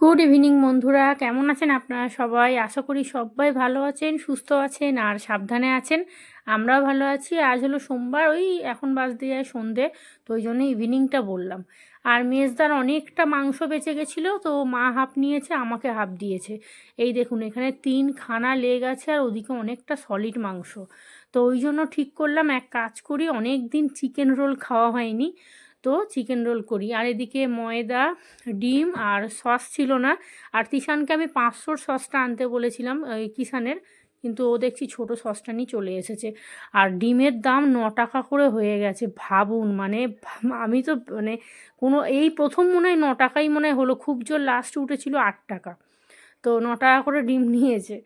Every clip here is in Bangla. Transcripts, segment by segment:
গুড ইভিনিং বন্ধুরা। কেমন আছেন আপনারা সবাই? আশা করি সবাই ভালো আছেন, সুস্থ আছেন আর সাবধানে আছেন। আমরাও ভালো আছি। আজ হলো সোমবার, ওই এখন বাজতে যায় সন্ধে, তো ওই জন্য ইভিনিংটা বললাম। আর মেজদার অনেকটা মাংস বেঁচে গেছিল, তো মা হাফ নিয়েছে, আমাকে হাফ দিয়েছে। এই দেখুন, এখানে তিন খানা লেগ আছে আর ওদিকে অনেকটা সলিড মাংস। তো ওই জন্য ঠিক করলাম, এক কাজ করি অনেক দিন চিকেন রোল খাওয়া হয়নি। তো চিকেন রোল করি। আর এদিকে ময়দা, ডিম আর সস ছিল না। আর তিশানকে আমি পাঁচশোর সসটা আনতে বলেছিলাম, ওই কিষানের। কিন্তু ও দেখছি ছোটো সসটা নিয়ে চলে এসেছে। আর ডিমের দাম ন টাকা করে হয়ে গেছে, ভাবুন। মানে আমি তো মানে কোনো, এই প্রথম মনে হয় ন টাকাই মনে হয় হলো। খুব জোর লাস্ট উঠেছিল আট টাকা। তো ন টাকা করে ডিম নিয়েছে।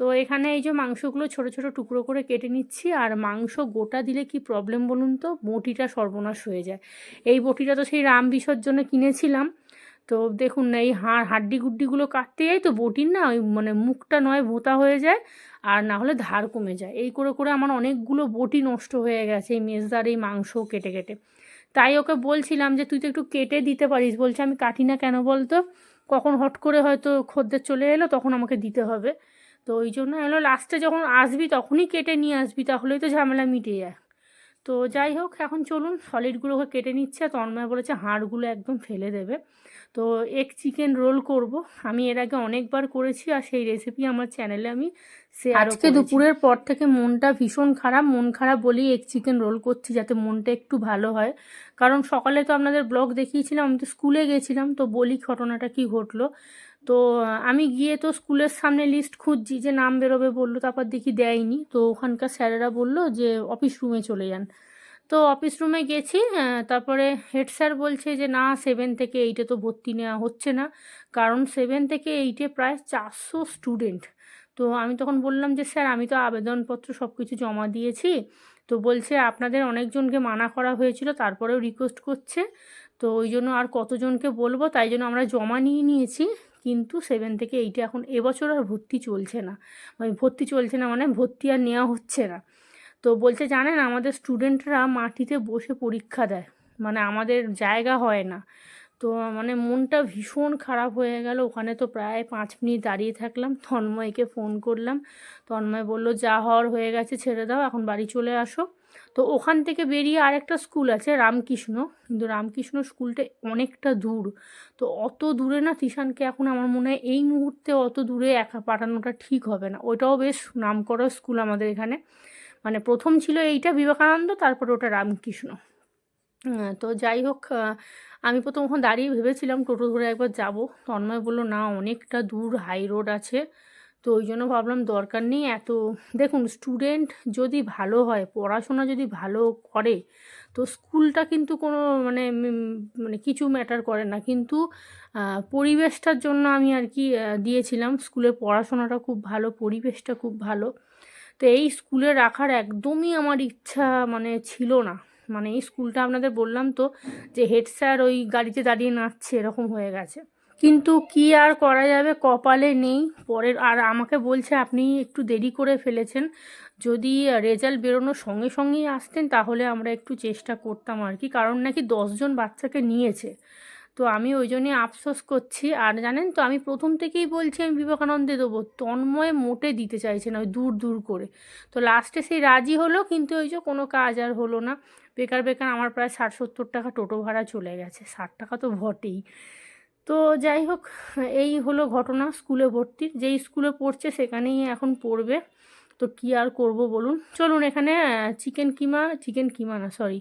তো এখানে এই যে মাংসগুলো ছোট ছোট টুকরো করে কেটে নিচ্ছি, আর মাংস গোটা দিলে কি প্রবলেম বলুন তো? বটিটা সর্বনাশ হয়ে যায়। এই বটিটা তো সেই রাম বিসর্জনে কিনেছিলাম। তো দেখুন না, এই হাড়, হাড্ডি গুড্ডিগুলো কাটতে যাই তো বটির না, ওই মানে মুখটা নয়, ভোতা হয়ে যায়, আর না হলে ধার কমে যায়। এই করে করে আমার অনেকগুলো বটি নষ্ট হয়ে গেছে এই মেজদার এই মাংস কেটে কেটে। তাই ওকে বলছিলাম যে, তুই তো একটু কেটে দিতে পারিস। বলছে, আমি কাটি না কেন বলতো? কখন হট করে হয়তো খদ্দের চলে এলো, তখন আমাকে দিতে হবে। তো ওই জন্য এলো লাস্টে যখন আসবি তখনই কেটে নিয়ে আসবি তাহলেই তো ঝামেলা মিটে যায়। তো যাই হোক এখন চলুন সলিডগুলোকে কেটে নিচ্ছে। আর তন্ময় বলেছে হাড়গুলো একদম ফেলে দেবে। তো এক চিকেন রোল করব। আমি এর আগে অনেকবার করেছি আর সেই রেসিপি আমার চ্যানেলে আমি আজকে দুপুরের পর থেকে মনটা ভীষণ খারাপ। মন খারাপ বলেই এক চিকেন রোল করছি যাতে মনটা একটু ভালো হয়। কারণ সকালে তো আপনাদের ব্লগ দেখিয়েছিলাম আমি তো স্কুলে গেছিলাম তো বলি ঘটনাটা কি ঘটলো। তো আমি গিয়ে তো স্কুলের সামনে লিস্ট খুঁজছি যে নাম বেরোবে বলল, তারপর দেখি দেয়নি। তো ওখানকার স্যারেরা বলল যে অফিস রুমে চলে যান। তো অফিস রুমে গেছি তারপরে হেড স্যার বলছে যে না সেভেন থেকে এইটে তো ভর্তি নেওয়া হচ্ছে না। কারণ সেভেন থেকে এইটে প্রায় চারশো স্টুডেন্ট তো আমি তখন বললাম যে স্যার, আমি তো আবেদনপত্র সব কিছু জমা দিয়েছি। তো বলছে, আপনাদের অনেকজনকে মানা করা হয়েছিল, তারপরেও রিকোয়েস্ট করছে। তো ওই জন্য আর কতজনকে বলব, তাই জন্য আমরা জমা নিয়ে নিয়েছি। কিন্তু সেভেন থেকে এইটে এখন এবছর আর ভর্তি চলছে না। মানে ভর্তি চলছে না মানে ভর্তি আর নেওয়া হচ্ছে না। তো বলছে, জানেন, আমাদের স্টুডেন্টরা মাটিতে বসে পরীক্ষা দেয়। মানে আমাদের জায়গা হয় না। তো মানে মনটা ভীষণ খারাপ হয়ে গেল। ওখানে তো প্রায় পাঁচ মিনিট দাঁড়িয়ে থাকলাম। তন্ময়কে ফোন করলাম। তন্ময় বলল, যা হওয়ার হয়ে গেছে, ছেড়ে দাও। এখন বাড়ি চলে আসো। তো ওখান থেকে বেরিয়ে আরেকটা স্কুল আছে, রামকৃষ্ণ। কিন্তু রামকৃষ্ণ স্কুলটা অনেকটা দূর। তো অত দূরে না তিশানকে এখন আমার মনে হয় এই মুহূর্তে অত দূরে একা পাঠানোটা ঠিক হবে না। ওটাও বেশ নাম নামকরা স্কুল আমাদের এখানে। মানে প্রথম ছিল এইটা বিবেকানন্দ, তারপর ওটা রামকৃষ্ণ। তো যাই হোক আমি প্রথম ওখানে দাঁড়িয়ে ভেবেছিলাম টোটো ধরে একবার যাব। তন্ময় বলল, না, অনেকটা দূর হাই রোড আছে। তো ওই জন্য ভাবলাম দরকার নেই এত, দেখুন স্টুডেন্ট যদি ভালো হয়, পড়াশোনা যদি ভালো করে, তো স্কুলটা কিন্তু কোনো মানে মানে কিছু ম্যাটার করে না। কিন্তু পরিবেশটার জন্য আমি আর কি দিয়েছিলাম। স্কুলের পড়াশোনাটা খুব ভালো, পরিবেশটা খুব ভালো। তো এই স্কুলে রাখার একদমই আমার ইচ্ছা মানে ছিল না। মানে এই স্কুলটা আপনাদের বললাম তো, যে হেড স্যার ওই গাড়িতে দাঁড়িয়ে নাচছে, এরকম হয়ে গেছে। কিন্তু কি আর করা যাবে? কপালে নেই। পরের, আর আমাকে বলছে আপনি একটু দেরি করে ফেলেছেন। যদি রেজাল্ট বেরোনোর সঙ্গে সঙ্গেই আসতেন তাহলে আমরা একটু চেষ্টা করতাম আর কি। কারণ নাকি দশজন বাচ্চাকে নিয়েছে। তো আমি ওই জন্যই আফসোস করছি। আর জানেন তো, আমি প্রথম থেকেই বলছি আমি বিবেকানন্দে দেবো। তন্ময় মোটে দিতে চাইছে না, ওই দূর দূর করে। তো লাস্টে সেই রাজি হলো, কিন্তু ওই যে কোনো কাজ আর হলো না। বেকার বেকার আমার প্রায় ষাট সত্তর টাকা টোটো ভাড়া চলে গেছে। ষাট টাকা তো বটেই। তো যাই হোক, এই হলো ঘটনা স্কুলে ভর্তির। যেই স্কুলে পড়ছে সেখানেই এখন পড়বে। তো কী আর করব বলুন? চলুন এখানে চিকেন কিমা চিকেন কিমা না সরি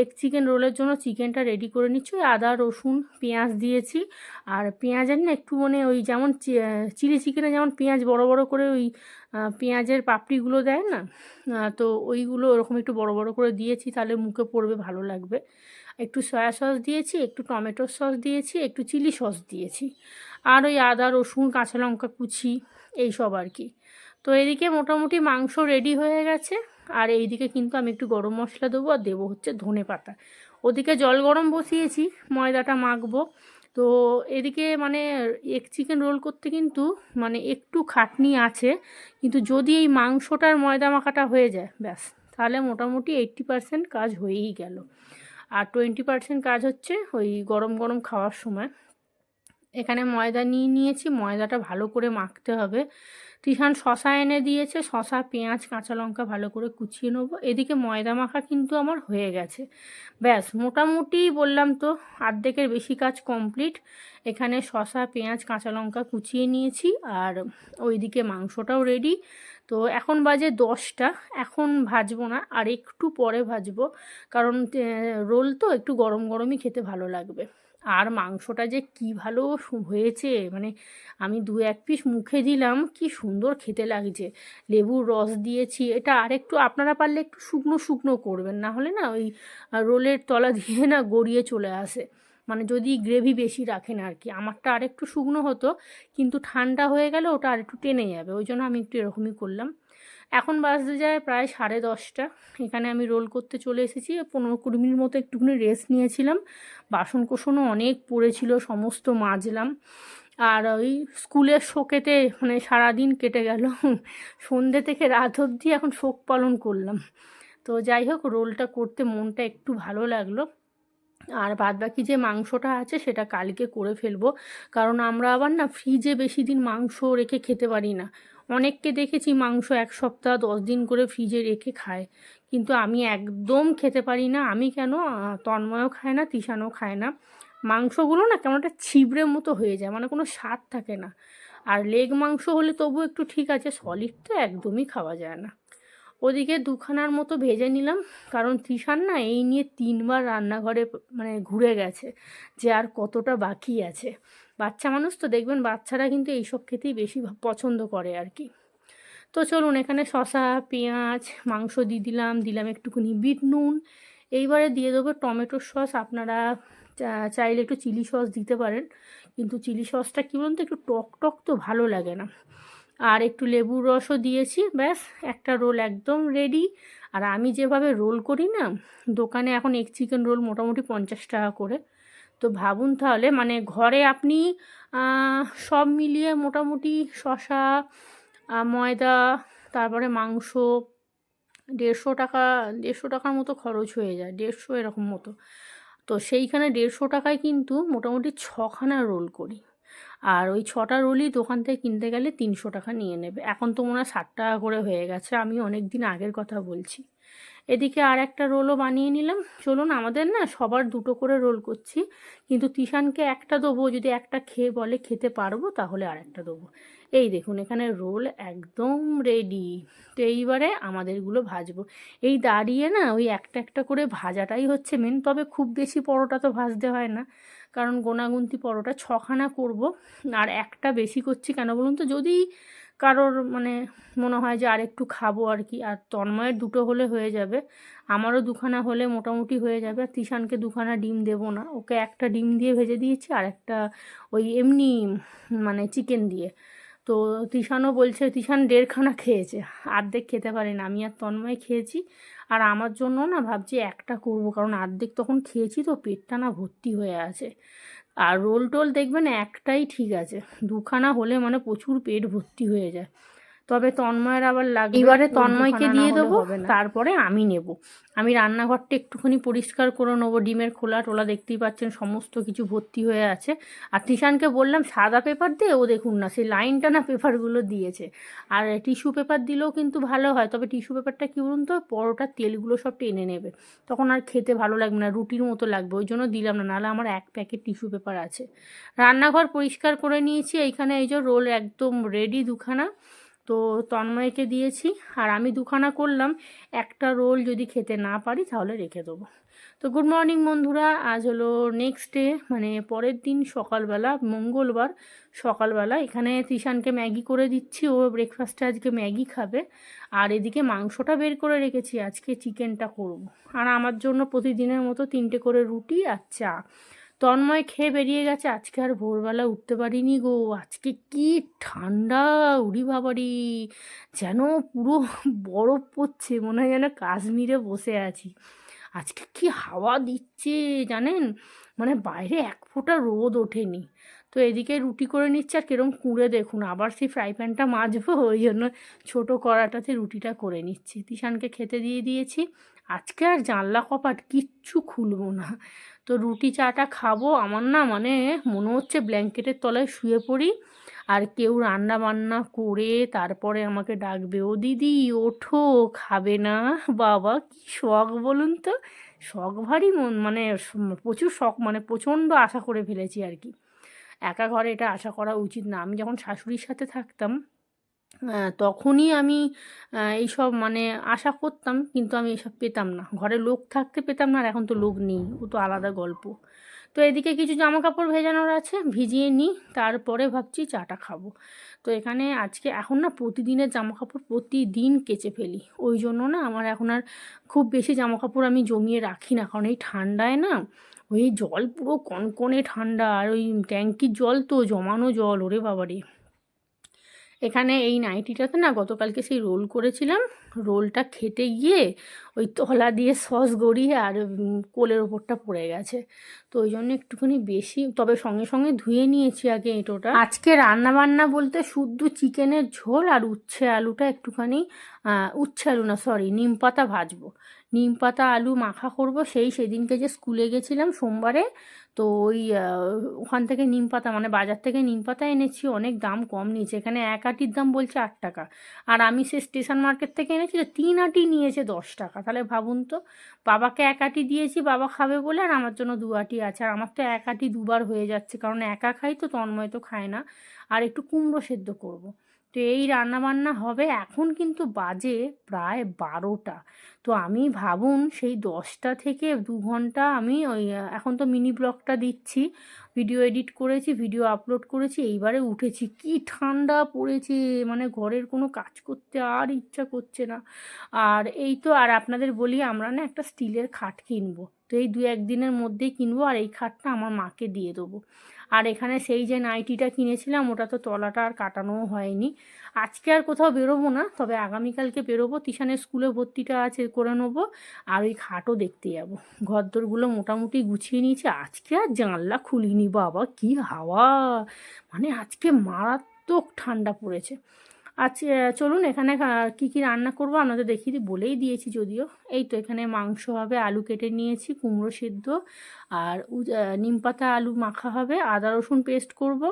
এগ চিকেন রোলের জন্য চিকেনটা রেডি করে নিচ্ছি। আদা, রসুন, পেঁয়াজ দিয়েছি। আর পেঁয়াজের না, একটু মানে ওই যেমন চিলি চিকেনে যেমন পেঁয়াজ বড় বড় করে ওই পেঁয়াজের পাপড়িগুলো দেয় না? তো ওইগুলো ওরকম একটু বড় বড় করে দিয়েছি, তাহলে মুখে পড়বে, ভালো লাগবে। একটু সয়া সস দিয়েছি, একটু টমেটোর সস দিয়েছি, একটু চিলি সস দিয়েছি। আর ওই আদা, রসুন, কাঁচা লঙ্কা কুচি, এই সব আর কি। তো এদিকে মোটামুটি মাংস রেডি হয়ে গেছে। আর এইদিকে কিন্তু আমি একটু গরম মশলা দেবো আর দেবো হচ্ছে ধনে পাতা। ওদিকে জল গরম বসিয়েছি, ময়দাটা মাখবো। তো এদিকে মানে এগ চিকেন রোল করতে কিন্তু মানে একটু খাটনি আছে, কিন্তু যদি এই মাংসটার ময়দা মাখাটা হয়ে যায়, ব্যাস, তাহলে মোটামুটি এইট্টি পারসেন্ট কাজ হয়েই গেল। আর টোয়েন্টি পারসেন্ট কাজ হচ্ছে ওই গরম গরম খাওয়ার সময়। এখানে ময়দা নিয়ে নিয়েছি, ময়দাটা ভালো করে মাখতে হবে। তিশান শশা এনে দিয়েছে, শশা, পেঁয়াজ, কাঁচা লঙ্কা ভালো করে কুচিয়ে নেব। এদিকে ময়দা মাখা কিন্তু আমার হয়ে গেছে। ব্যাস, মোটামুটি বললাম তো আর্ধেকের বেশি কাজ কমপ্লিট এখানে শশা, পেঁয়াজ, কাঁচা লঙ্কা কুচিয়ে নিয়েছি আর ওইদিকে মাংসটাও রেডি তো এখন বাজে দশটা, এখন ভাজবো না, আর একটু পরে ভাজবো, কারণ রোল তো একটু গরম গরমই খেতে ভালো লাগবে। আর মাংসটা যে কি ভালো হয়েছে মানে আমি দু এক পিস মুখে দিলাম, কি সুন্দর খেতে লাগছে। লেবুর রস দিয়েছি, এটা আর একটু আপনারা পারলে একটু শুকনো শুকনো করবেন, না হলে না ওই, রোলের তলা দিয়ে না গড়িয়ে চলে আসে। মানে যদি গ্রেভি বেশি রাখেন আর কি আমারটা আর একটু শুকনো হতো, কিন্তু ঠান্ডা হয়ে গেলে ওটা আর একটু টেনে যাবে, ওই জন্য আমি একটু এরকমই করলাম। এখন বাজতে যায় প্রায় সাড়ে দশটা, এখানে আমি রোল করতে চলে এসেছি, পনেরো কুড়ি মিনিট মতো একটুখানি রেস্ট নিয়েছিলাম বাসন কোসনও অনেক পড়েছিল, সমস্ত মাজলাম, আর ওই স্কুলের শোকেতে মানে সারাদিন কেটে গেল সন্ধ্যে থেকে রাত অবধি এখন শোক পালন করলাম। তো যাই হোক রোলটা করতে মনটা একটু ভালো লাগল। আর বাদ বাকি যে মাংসটা আছে সেটা কালকে করে ফেলব। কারণ আমরা আবার না ফ্রিজে বেশি দিন মাংস রেখে খেতে পারি না। অনেককে দেখেছি মাংস এক সপ্তাহ, দশ দিন করে ফ্রিজে রেখে খায়। কিন্তু আমি একদম খেতে পারি না। আমি কেন? তন্ময়ও খায় না তিশানও খায় না। মাংসগুলো না কেমন একটা ছিবড়ে মতো হয়ে যায় মানে কোনো স্বাদ থাকে না। আর লেগ মাংস হলে তবু একটু ঠিক আছে সলিড তো একদমই খাওয়া যায় না। ওদিকে দুখানার মতো ভেজে নিলাম। কারণ তৃষান না এই নিয়ে তিনবার রান্নাঘরে মানে ঘুরে গেছে যে আর কতটা বাকি আছে। বাচ্চা মানুষ তো দেখবেন বাচ্চারা কিন্তু এইসব খেতেই বেশি পছন্দ করে আর কি। তো চলুন এখানে শশা পেঁয়াজ, মাংস দিয়ে দিলাম দিলাম একটুখানি বিট নুন। এইবারে দিয়ে দেবো টমেটোর সস। আপনারা চাইলে একটু চিলি সস দিতে পারেন। কিন্তু চিলি সসটা কী বলুন তো, একটু টক টক তো ভালো লাগে না। আর একটু লেবুর রসও দিয়েছি, ব্যাস, একটা রোল একদম রেডি আর আমি যেভাবে রোল করি না, দোকানে এখন এক চিকেন রোল মোটামুটি পঞ্চাশ টাকা করে। তো ভাবুন তাহলে মানে ঘরে আপনি সব মিলিয়ে মোটামুটি শশা ময়দা, তারপরে মাংস, দেড়শো টাকা, দেড়শো টাকার মতো খরচ হয়ে যায়, দেড়শো এরকম মতো। তো সেইখানে দেড়শো টাকায় কিন্তু মোটামুটি ছখানা রোল করি। আর ওই ছটা রোলই দোকান থেকে কিনতে গেলে তিনশো টাকা নিয়ে নেবে। এখন তো মনে হয় ষাট টাকা করে হয়ে গেছে, আমি অনেক দিন আগের কথা বলছি। এদিকে আর একটা রোলও বানিয়ে নিলাম। চলুন, আমাদের না সবার দুটো করে রোল করছি, কিন্তু তিশানকে একটা দেবো, যদি একটা খেয়ে বলে খেতে পারব, তাহলে আর একটা দেবো। এই দেখুন, এখানে রোল একদম রেডি। তো এইবারে আমাদেরগুলো ভাজবো। এই দাঁড়িয়ে না ওই একটা একটা করে ভাজাটাই হচ্ছে মেন তবে খুব বেশি পরোটা তো ভাজতে হয় না। কারণ গোনাগুন্তি পরোটা ছখানা করব। আর একটা বেশি করছি কেন বলুন তো? যদি কারোর মানে মনে হয় যে আর একটু খাব আর কি, আর তন্ময়ের দুটো হলে হয়ে যাবে, আমারও দুখানা হলে মোটামুটি হয়ে যাবে, আর তিশানকে দুখানা ডিম দেবো না। ওকে একটা ডিম দিয়ে ভেজে দিয়েছি, আর একটা ওই এমনি মানে চিকেন দিয়ে। তো তিশানও বলছে, তিশান দেড়খানা খেয়েছে আর্ধেক খেতে পারে না। আমি আর তন্ময় খেয়েছি আর আমার জন্য না ভাবছি একটা করব, কারণ অর্ধেক তখন খেয়েছি তো, পেটটা না ভর্তি হয়ে আছে। আর রোল টোল দেখবেন একটাই ঠিক আছে, দুখানা হলে মানে প্রচুর পেট ভর্তি হয়ে যায়। তবে তন্ময়ের আবার লাগবে। এবারে তন্ময়কে দিয়ে দেবো তারপরে আমি নেব। আমি রান্নাঘরটা একটুখানি পরিষ্কার করে নেব ডিমের খোলা টোলা দেখতেই পাচ্ছেন সমস্ত কিছু ভর্তি হয়ে আছে। আর টিশানকে বললাম সাদা পেপার দিয়ে ও দেখুন না সেই লাইনটা না পেপারগুলো দিয়েছে। আর টিস্যু পেপার দিলেও কিন্তু ভালো হয় তবে টিস্যু পেপারটা কী বলুন তো পরোটার তেলগুলো সব টেনে নেবে। তখন আর খেতে ভালো লাগবে না রুটির মতো লাগবে ওই জন্য দিলাম না নাহলে আমার এক প্যাকেট টিস্যু পেপার আছে। রান্নাঘর পরিষ্কার করে নিয়েছি এইখানে এই যে রোল একদম রেডি দুখানা। তো তন্ময়কে দিয়েছি আর আমি দুখানা করলাম। একটা রোল যদি খেতে না পারি তাহলে রেখে দেবো। তো গুড মর্নিং বন্ধুরা, আজ হলো নেক্সট ডে মানে পরের দিন সকালবেলা, মঙ্গলবার সকালবেলা। এখানে তিশানকে ম্যাগি করে দিচ্ছি, ও ব্রেকফাস্টে আজকে ম্যাগি খাবে। আর এদিকে মাংসটা বের করে রেখেছি, আজকে চিকেনটা করব। আর আমার জন্য প্রতিদিনের মতো তিনটে করে রুটি আর চা। তন্ময় খেয়ে বেরিয়ে গেছে। আজকে আর ভোরবেলা উঠতে পারিনি গো। আজকে কি ঠান্ডা, উড়ি বাবারি। যেন পুরো বরফ পড়ছে, মনে হয় যেন কাশ্মীরে বসে আছি। আজকে কি হাওয়া দিচ্ছে জানেন? মানে বাইরে এক ফোঁটা রোদ ওঠেনি। তো এদিকে রুটি করে নিচ্ছে আর কিরম কুঁড়ে দেখুন, আবার সেই ফ্রাই প্যানটা মাজবো, ওই জন্য ছোটো কড়াটাতে রুটিটা করে নিচ্ছি। তিশানকে খেতে দিয়ে দিয়েছি। আজকে আর জানলা কপাট কিচ্ছু খুলবো না। তো রুটি চাটা খাব, আমার না মানে মনে হচ্ছে ব্ল্যাঙ্কেটের তলায় শুয়ে পড়ি আর কেউ রান্না বান্না করে তারপরে আমাকে ডাকবে, ও দিদি, ওঠো, খাবে না? বাবা, কি শখ বলুন তো? শখ ভারী মন মানে প্রচুর শখ মানে প্রচণ্ড আশা করে ফেলেছি আর কি। একা ঘরে এটা আশা করা উচিত না। আমি যখন শাশুড়ির সাথে থাকতাম তখনই আমি এইসব মানে আশা করতাম, কিন্তু আমি এসব পেতাম না। ঘরে লোক থাকতে পেতাম না, আর এখন তো লোক নেই, ও তো আলাদা গল্প। তো এদিকে কিছু জামা কাপড় ভেজানোর আছে, ভিজিয়ে নিই, তারপরে ভাবছি চাটা খাব। তো এখানে আজকে, এখন না প্রতিদিনের জামা কাপড় প্রতিদিন কেচে ফেলি। ওই জন্য না আমার এখন আর খুব বেশি জামা কাপড় আমি জমিয়ে রাখি না, কারণ এই ঠান্ডায় না ওই জল পুরো কনকনে ঠান্ডা, আর ওই ট্যাঙ্কির জল তো, জমানো জল, ওরে বাবারে। এখানে এই নাইটিটাতে না গতকালকে সেই রোল করেছিলাম। রোলটা খেতে গিয়ে ওই তলা দিয়ে সস গড়িয়ে আর কোলের ওপরটা পড়ে গেছে। তো ওই জন্য একটুখানি বেশি, তবে সঙ্গে সঙ্গে ধুয়ে নিয়েছি আগে এঁটোটা। আজকে রান্না বান্না বলতে শুদ্ধ চিকেনের ঝোল আর উচ্ছে আলুটা একটুখানি উচ্ছে আলু না সরি নিম পাতা ভাজবো। নিম পাতা, আলু মাখা করব। সেই সেদিনকে যে স্কুলে গেছিলাম সোমবারে, তো ওই ওখান থেকে নিম পাতা মানে বাজার থেকে নিম পাতা এনেছি। অনেক দাম কম নিয়েছে। এখানে এক আটির দাম বলছে আট টাকা। আর আমি সে স্টেশন মার্কেট থেকে এনেছি তো তিন আটি নিয়েছে দশ টাকা। তাহলে ভাবুন তো, বাবাকে এক আটি দিয়েছি, বাবা খাবে বলে, আর আমার জন্য দু আটি আছে। আর আমার তো এক আটি দুবার হয়ে যাচ্ছে, কারণ একা খাই তো, তন্ময় তো খায় না। আর একটু কুমড়ো সেদ্ধ করব। তো এই রান্না বান্না হবে এখন কিন্তু বাজে প্রায় বারোটা। তো আমি ভাবুন সেই দশটা থেকে দু ঘণ্টা আমি ওই, এখন তো মিনি ব্লগটা দিচ্ছি ভিডিও এডিট করেছি ভিডিও আপলোড করেছি, এইবারে উঠেছি। কি ঠান্ডা পড়েছে মানে ঘরের কোনো কাজ করতে আর ইচ্ছা করছে না। আর এই তো, আর আপনাদের বলি, আমরা না একটা স্টিলের খাট কিনবো। তো এই দু একদিনের মধ্যেই কিনবো, আর এই খাটটা আমার মাকে দিয়ে দেবো। আর এখানে সেই যে নাইটিটা কিনেছিলাম, ওটা তো তলাটা আর কাটানোও হয়নি। আজকে আর কোথাও বেরোবো না, তবে আগামীকালকে বেরোবো, তিশানের স্কুলে ভর্তিটা আছে, করে নেব, আর ওই খাটও দেখতে যাব। ঘরদোরগুলো মোটামুটি গুছিয়ে নিয়েছি, আজকে আর জানলা খুলিনি, বাবা, কি হাওয়া! মানে আজকে মারাত্মক ঠান্ডা পড়েছে। আচ্ছা চলুন এখানে কি কি রান্না করব? আপনাদের দেখিয়ে বলেই দিয়েছি যদিও। এই তো এখানে মাংস হবে, আলু কেটে নিয়েছি, কুমড়ো সিদ্ধ, আর নিম পাতা, আলু মাখা হবে, আদা, রসুন পেস্ট করব,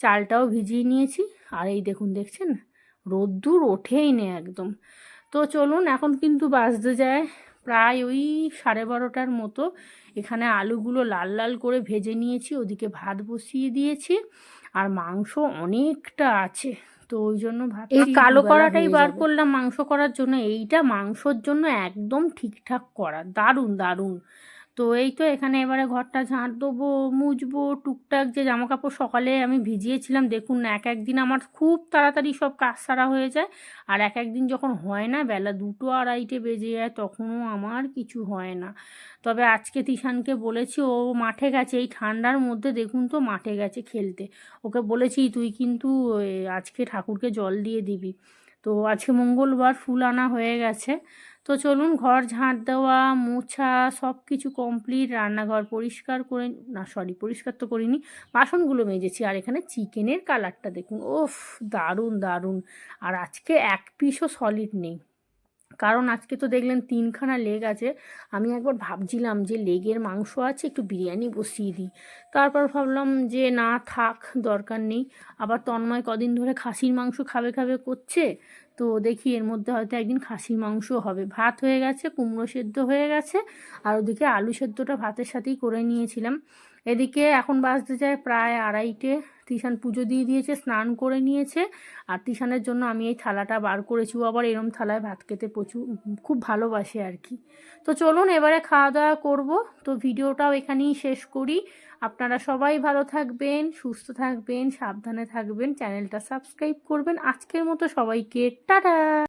চালটাও ভিজিয়ে নিয়েছি, আর এই দেখুন, দেখছেন? রোদ্দুর ওঠেই নে একদম। তো চলুন, এখন কিন্তু বাজতে যায় প্রায় ওই সাড়ে বারোটার মতো। এখানে আলুগুলো লাল লাল করে ভেজে নিয়েছি, ওদিকে ভাত বসিয়ে দিয়েছি, আর মাংস অনেকটা আছে। তো ওই জন্য ভাবছি এই কালো করাটাই বার করলাম মাংস করার জন্য। এইটা মাংসর জন্য একদম ঠিকঠাক করা। দারুণ দারুণ। তো এই তো এখানে এবারে ঘরটা ঝাঁট দেবো, মুছবো, টুকটাক যে জামা কাপড় সকালে আমি ভিজিয়েছিলাম, দেখুন না এক একদিন আমার খুব তাড়াতাড়ি সব কাজ সারা হয়ে যায়। আর এক একদিন যখন হয় না, বেলা দুটো আড়াইটে বেজে যায়, তখনও আমার কিছু হয় না। তবে আজকে তিশানকে বলেছি, ও মাঠে গেছে, এই ঠান্ডার মধ্যে দেখুন তো মাঠে গেছে খেলতে। ওকে বলেছি, তুই কিন্তু আজকে ঠাকুরকে জল দিয়ে দিবি। তো আজকে মঙ্গলবার ফুল আনা হয়ে গেছে। তো চলুন ঘর ঝাঁট দেওয়া, মোছা সব কিছু কমপ্লিট রান্নাঘর পরিষ্কার করে, না সরি পরিষ্কার তো করিনি, বাসনগুলো মেজেছি। আর এখানে চিকেনের কালারটা দেখুন ওফ দারুণ দারুণ। আর আজকে এক পিসও সলিড নেই। কারণ আজকে তো দেখলেন তিনখানা লেগ আছে। আমি একবার ভাবছিলাম যে লেগের মাংস আছে, একটু বিরিয়ানি বসিয়ে দিই। তারপর ভাবলাম যে না, থাক, দরকার নেই। আবার তন্ময় কদিন ধরে খাসির মাংস খাবে খাবে করছে। তো দেখি এর মধ্যে হয়তো একদিন খাসির মাংস হবে। ভাত হয়ে গেছে, কুমড়ো সেদ্ধ হয়ে গেছে, আর ওদিকে আলু সেদ্ধটা ভাতের সাথেই করে নিয়েছিলাম। এদিকে এখন বাজতে যায় প্রায় আড়াইটে, তিশান পুজো দিয়ে দিয়েছে, স্নান করে নিয়েছে, আর তিশানের জন্য আমি এই থালাটা বার করেছি। আবার এরম থালায় ভাত খেতে প্রচুর, খুব ভালোবাসে আর কি। তো চলুন এবারে খাওয়া দাওয়া করব। তো ভিডিওটাও এখানেই শেষ করি। আপনারা সবাই ভালো থাকবেন, সুস্থ থাকবেন, সাবধানে থাকবেন, চ্যানেলটা সাবস্ক্রাইব করবেন। আজকের মতো সবাইকে টাটা!